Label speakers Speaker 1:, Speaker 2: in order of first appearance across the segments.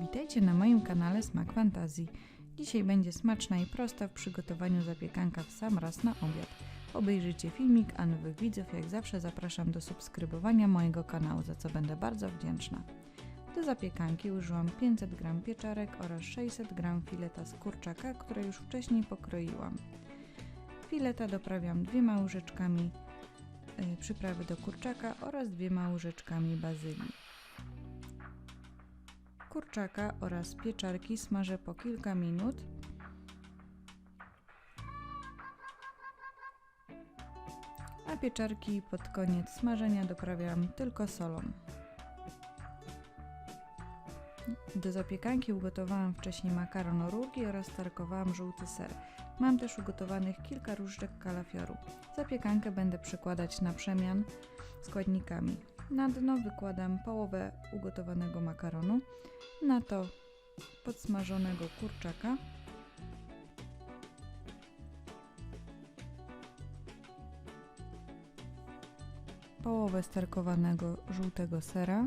Speaker 1: Witajcie na moim kanale Smak Fantazji. Dzisiaj będzie smaczna i prosta w przygotowaniu zapiekanka w sam raz na obiad. Obejrzyjcie filmik, a nowych widzów jak zawsze zapraszam do subskrybowania mojego kanału, za co będę bardzo wdzięczna. Do zapiekanki użyłam 500 g pieczarek oraz 600 g fileta z kurczaka, które już wcześniej pokroiłam. Fileta doprawiam dwiema łyżeczkami y, przyprawy do kurczaka oraz dwiema łyżeczkami bazylii. Kurczaka oraz pieczarki smażę po kilka minut. A pieczarki pod koniec smażenia doprawiam tylko solą. Do zapiekanki ugotowałam wcześniej makaron rurki oraz tarkowałam żółty ser. Mam też ugotowanych kilka różdżek kalafioru. Zapiekankę będę przykładać na przemian składnikami. Na dno wykładam połowę ugotowanego makaronu, na to podsmażonego kurczaka, połowę sterkowanego żółtego sera,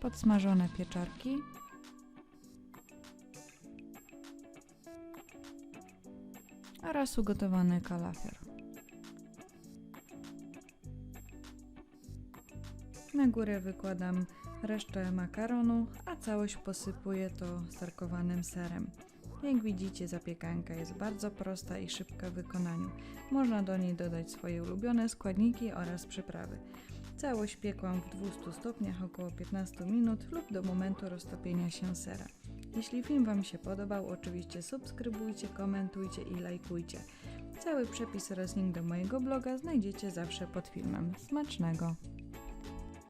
Speaker 1: podsmażone pieczarki, oraz ugotowany kalafior. Na górę wykładam resztę makaronu, a całość posypuję to starkowanym serem. Jak widzicie, zapiekanka jest bardzo prosta i szybka w wykonaniu. Można do niej dodać swoje ulubione składniki oraz przyprawy. Całość piekłam w 200 stopniach około 15 minut lub do momentu roztopienia się sera. Jeśli film Wam się podobał, oczywiście subskrybujcie, komentujcie i lajkujcie. Cały przepis oraz link do mojego bloga znajdziecie zawsze pod filmem. Smacznego!